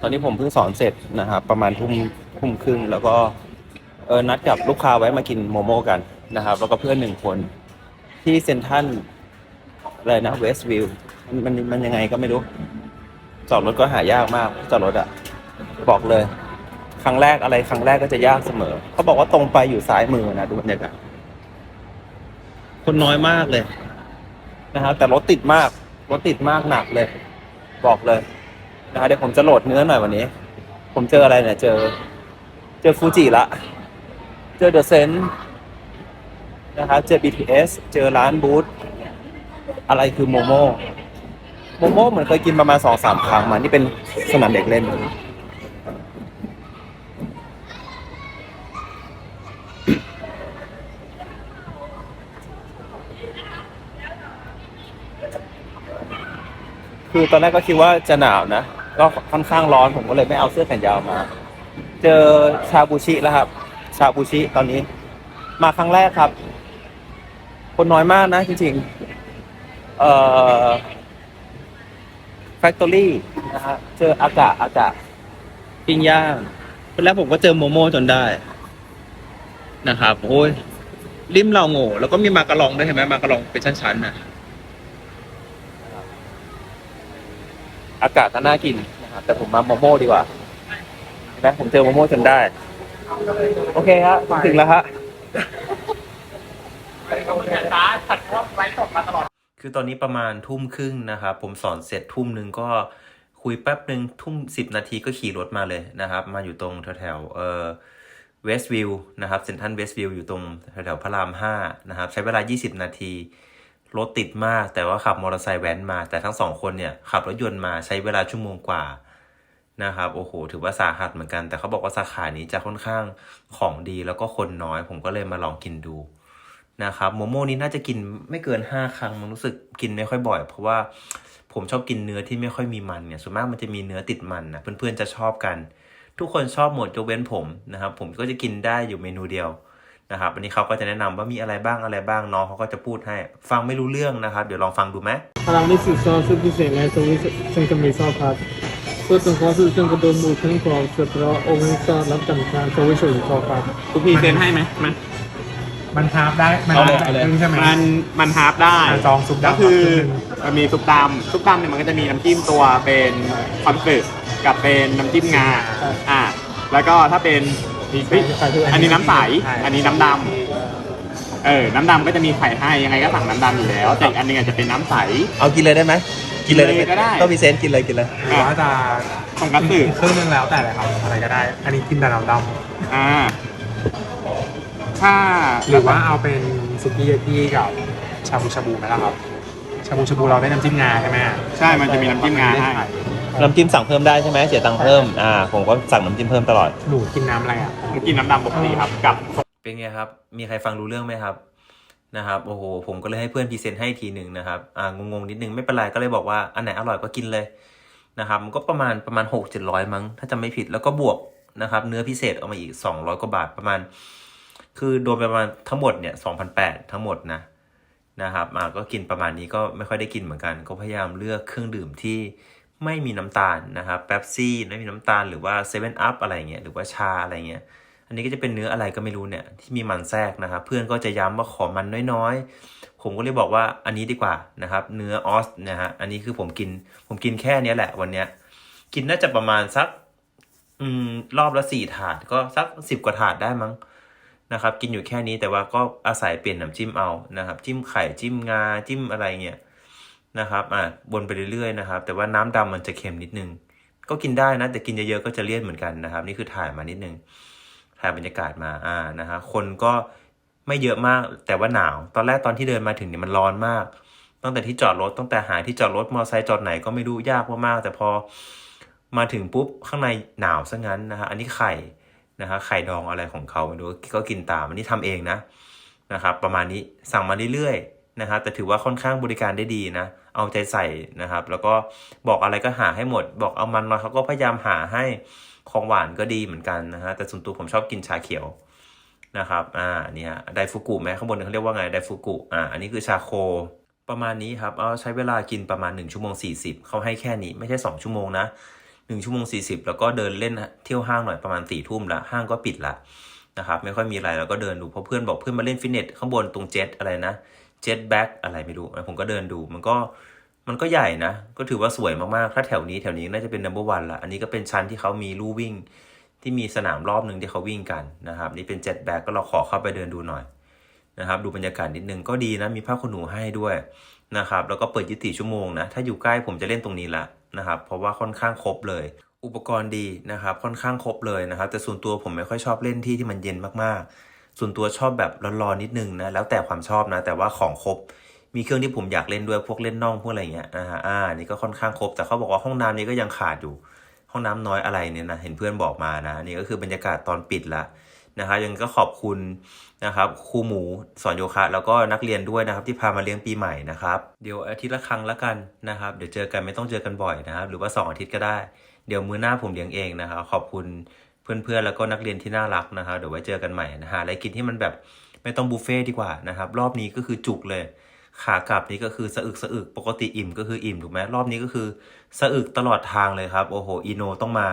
ตอนนี้ผมเพิ่งสอนเสร็จนะครับประมาณทุ่มทุ่มครึ่งแล้วก็เออนัดกับลูกค้าไว้มากินโมโม่กันนะครับ แล้วก็เพื่อนหนึ่งคนที่เซนทันอะไรนะเวสต์วิวมันมันมันยังไงก็ไม่รู้ จอดรถก็หายากมากจอดรถอะบอกเลย ครั้งแรกอะไรครั้งแรกก็จะยากเสมอ เขาบอกว่าตรงไปอยู่ซ้ายมือนะดูบรรยากาศคนน้อยมากเลยนะครับแต่รถติดมาก รถติดมากหนักเลย บอกเลย นะฮะเดี๋ยวผมจะโหลดเนื้อหน่อยวันนี้ ผมเจออะไรเนี่ย เจอ เจอฟูจิละ เจอเดอะเซนนะครับ เจอ BTS เจอร้านบูธอะไรคือโมโมโมโมเหมือนเคยกินประมาณสองสามครั้งมา นี่เป็นสนามเด็กเล่นคือตอนแรกก็คิดว่าจะหนาวนะ ก็ค่อนข้างร้อนผมก็เลยไม่เอาเสื้อแขนยาวมา เจอชาบูชิแล้วครับ ชาบูชิตอนนี้ มาครั้งแรกครับ คนน้อยมากนะจริงๆเอ่อแฟคทอรี่นะฮะเจออากาศอากาศปิ้งย่างเป็นแล้วผมก็เจอโมโม่จนได้นะครับโอ้ยริมเราโง่แล้วก็มีมากระลองด้วยเห็นไหมมากระลองเป็นชั้นๆนะอากาศน่ากิน ครับแต่ผมมาโมโม่ดีกว่าเห็นไหมผมเจอโมโม่จนได้ โอเคครับผมถึงแล้วฮะ คือตอนนี้ประมาณทุ่มครึ่งนะครับ ผมสอนเสร็จทุ่มหนึ่งก็คุยแป๊บหนึ่งทุ่มสิบนาทีก็ขี่รถมาเลยนะครับ มาอยู่ตรงแถวๆเอ่อเวสต์วิวนะครับเซ็นทรัลเวสต์วิวอยู่ตรงแถวๆพระรามห้านะครับ ใช้เวลา 20 นาที รถติดมาก แต่ว่าขับมอเตอร์ไซค์แว้นมา แต่ทั้งสองคนเนี่ยขับรถยนต์มาใช้เวลาชั่วโมงกว่านะครับ โอ้โห ถือว่าสาหัสเหมือนกัน แต่เขาบอกว่าสาขานี้จะค่อนข้างของดีแล้วก็คนน้อย ผมก็เลยมาลองกินดูนะครับโมโม่นี้น่าจะกินไม่เกิน 5 ครั้งมันรู้สึกกินไม่ค่อยบ่อย เพราะว่าผมชอบกินเนื้อที่ไม่ค่อยมีมันเนี่ยส่วนมากมันจะมีเนื้อติดมันนะเพื่อนๆจะชอบกัน ทุกคนชอบหมดยกเว้นผมนะครับผมก็จะกินได้อยู่เมนูเดียว นะครับอันนี้เขาก็จะแนะนำว่ามีอะไรบ้างอะไรบ้างน้องเขาก็จะพูดให้ฟังไม่รู้เรื่องนะครับ เดี๋ยวลองฟังดูไหมพลังได้สื่อสารสื่อพิเศษและสวิตซึ่งจะมีซอฟครับเพื่อต้องขอสื่อซึ่งกระโดดมูทั้งกรองเฉพาะองค์ซอรับจำการสวิตสื่อซอครับคุณพีเซ็นให้ไหมมันมันฮาร์ฟได้ มันเอาเลยแบบเอาเลยนึงใช่ไหมมันมันฮาร์ฟได้อะจองซุปดำก็คือครับซุปหนึ่งมันมีซุปดำซุปดำเนี่ยมันก็จะมีน้ำจิ้มตัวเป็นคอนสึกับเป็นน้ำจิ้มงาอ่าแล้วก็ถ้าเป็นมี เฮ้ยใครด้วยอันนี้น้ำใสใช่อันนี้น้ำดำเออ น้ำดำก็จะมีไข่ให้ยังไงก็สั่งน้ำดำอยู่แล้ว แต่อีกอันหนึงอาจจะเป็นน้ำใส เอากินเลยได้ไหมกินเลยกินเลยก็ได้ก็มีเซนต์กินเลยกินเลย หรือว่าจะของกัตสึเครื่องนึงแล้วแต่เลยครับอะไรก็ได้ อันนี้กินแต่น้ำดอ่า ถ้าำหรือว่าเอาเป็นสุกี้ยากิกับชาบูชาบูไหมล่ะครับ ชาบูชาบูเราได้น้ำจิ้มงาใช่ไหมใช่มันจะมีน้ำจิ้มงาให้ น้ำจิ้มสั่งเพิ่มได้ใช่ไหมเสียตังค์เพิ่มอ่าผมก็สั่งน้ำจิ้มเพิ่มตลอด หนูกินน้ำอะไรอะกินน้ำดำปกติครับกับ เป็นไงครับ มีใครฟังรู้เรื่องไหมครับนะครับโอ้โหผมก็เลยให้เพื่อนพรีเซนต์ให้ทีหนึ่งนะครับอ่างงๆนิดนึงไม่เป็นไรก็เลยบอกว่าอันไหนอร่อยก็กินเลยนะครับมันก็ประมาณประมาณหกเจ็ดร้อยมั้ง ถ้าจำไม่ผิดแล้วก็บวกนะครับเนื้อพิเศษเอามาอีกสองร้อยกว่าบาทประมาณ คือโดนไปประมาณทั้งหมดเนี่ยสองพันแปดทั้งหมดนะนะครับอ่าก็กินประมาณนี้ก็ไม่ค่อยได้กินเหมือนกัน ก็พยายามเลือกเครื่องดื่มที่ ไม่มีน้ำตาลนะครับแป๊บซี่ไม่มีน้ำตาลหรือว่าเซเว่นอัพอะไรเงี้ยหรือว่าชาอะไรเงี้ยอันนี้ก็จะเป็นเนื้ออะไรก็ไม่รู้เนี่ยที่มีมันแทรกนะครับเพื่อนก็จะย้ำว่าขอมันน้อยๆ ผมก็เลยบอกว่าอันนี้ดีกว่านะครับ เนื้อออสนะฮะอันนี้คือผมกินผมกินแค่เนี้ยแหละวันเนี้ยกินน่าจะประมาณสักอืมรอบละสี่ถาดก็สักสิบกว่าถาดได้มั้งนะครับ กินอยู่แค่นี้แต่ว่าก็อาศัยเปลี่ยนน้ำจิ้มเอานะครับ จิ้มไข่จิ้มงาจิ้มอะไรเงี้ย นะครับอะวนไปเรื่อยๆนะครับ แต่ว่าน้ำดำมันจะเค็มนิดนึง ก็กินได้นะ แต่กินเยอะๆก็จะเลี่ยนเหมือนกันนะครับ นี่คือถ่ายมานิดนึง ถ่ายบรรยากาศมาอ่านะฮะคนก็ไม่เยอะมากแต่ว่าหนาว ตอนแรกตอนที่เดินมาถึงเนี่ยมันร้อนมาก ตั้งแต่ที่จอดรถตั้งแต่หาที่จอดรถมอเตอร์ไซค์จอดไหนก็ไม่รู้ยากมากๆแต่พอมาถึงปุ๊บข้างในหนาวซะงั้นนะฮะอันนี้ไข่นะฮะไข่ดองอะไรของเขาไม่รู้ก็กินตามอันนี้ทำเองนะนะครับ ประมาณนี้สั่งมาเรื่อยๆ นะครับแต่ถือว่าค่อนข้างบริการได้ดีนะ เอาใจใส่นะครับ แล้วก็บอกอะไรก็หาให้หมด บอกเอามันมาเขาก็พยายามหาให้ของหวานก็ดีเหมือนกันนะฮะแต่ส่วนตัวผมชอบกินชาเขียวนะครับ อ่าเนี่ยไดฟูกุไหมข้างบนเขาเรียกว่าไงไดฟูกุอ่าอันนี้คือชาโค ประมาณนี้ครับเอาใช้เวลากินประมาณ 1 ชั่วโมง 40 เขาให้แค่นี้ไม่ใช่ 2 ชั่วโมงนะหนึ่งชั่วโมงสี่สิบแล้วก็เดินเล่นเที่ยวห้างหน่อยประมาณสี่ทุ่มละห้างก็ปิดละนะครับไม่ค่อยมีอะไรแล้วก็เดินดูเพราะเพื่อนบอกเพื่อนมาเล่นฟิตเนสข้างบนตรงเจ็ตอะไรนะ เจ็ตแบ็กอะไรไม่รู้ผมก็เดินดู มันก็มันก็ใหญ่นะ ก็ถือว่าสวยมากๆ ถ้าแถวนี้แถวนี้น่าจะเป็น number one ละอันนี้ก็เป็นชั้นที่เขามีลู่วิ่ง ที่มีสนามรอบหนึ่งที่เขาวิ่งกันนะครับ นี่เป็นเจ็ตแบ็กก็เราขอเข้าไปเดินดูหน่อยนะครับ ดูบรรยากาศนิดนึงก็ดีนะ มีผ้าขนหนูให้ด้วยนะครับ แล้วก็เปิด24ชั่วโมงนะ ถ้าอยู่ใกล้ผมจะเล่นตรงนี้ละนะครับ เพราะว่าค่อนข้างครบเลย อุปกรณ์ดีนะครับ ค่อนข้างครบเลยนะครับ แต่ส่วนตัวผมไม่ค่อยชอบเล่นที่ที่มันเย็นมากๆ ส่วนตัวชอบแบบร้อนๆนิดนึงนะ แล้วแต่ความชอบนะ แต่ว่าของครบ มีเครื่องที่ผมอยากเล่นด้วย พวกเล่นน่องพวกอะไรเงี้ยนะฮะ อ่า นี่ก็ค่อนข้างครบ แต่เขาบอกว่าห้องน้ำนี้ก็ยังขาดอยู่ ห้องน้ำน้อยอะไรเนี่ยนะ เห็นเพื่อนบอกมานะ นี่ก็คือบรรยากาศตอนปิดละนะครับยังก็ขอบคุณนะครับครูหมูสอนโยคะ แล้วก็นักเรียนด้วยนะครับที่พามาเลี้ยงปีใหม่นะครับเดี๋ยวอาทิตย์ละครั้งละกันนะครับเดี๋ยวเจอกันไม่ต้องเจอกันบ่อยนะครับหรือว่าสองอาทิตย์ก็ได้ เดี๋ยวมือหน้าผมเลี้ยงเองนะครับขอบคุณ เพื่อนๆแล้วก็นักเรียนที่น่ารักนะครับเดี๋ยวไว้เจอกันใหม่นะฮะอะไรกินที่มันแบบไม่ต้องบุฟเฟ่ต์ดีกว่านะครับ รอบนี้ก็คือจุกเลย ขากลับนี้ก็คือสะอึกสะอึกปกติอิ่มก็คืออิ่มถูกไหมรอบนี้ก็คือสะอึกตลอดทางเลยครับโอ้โหอีโนต้องมา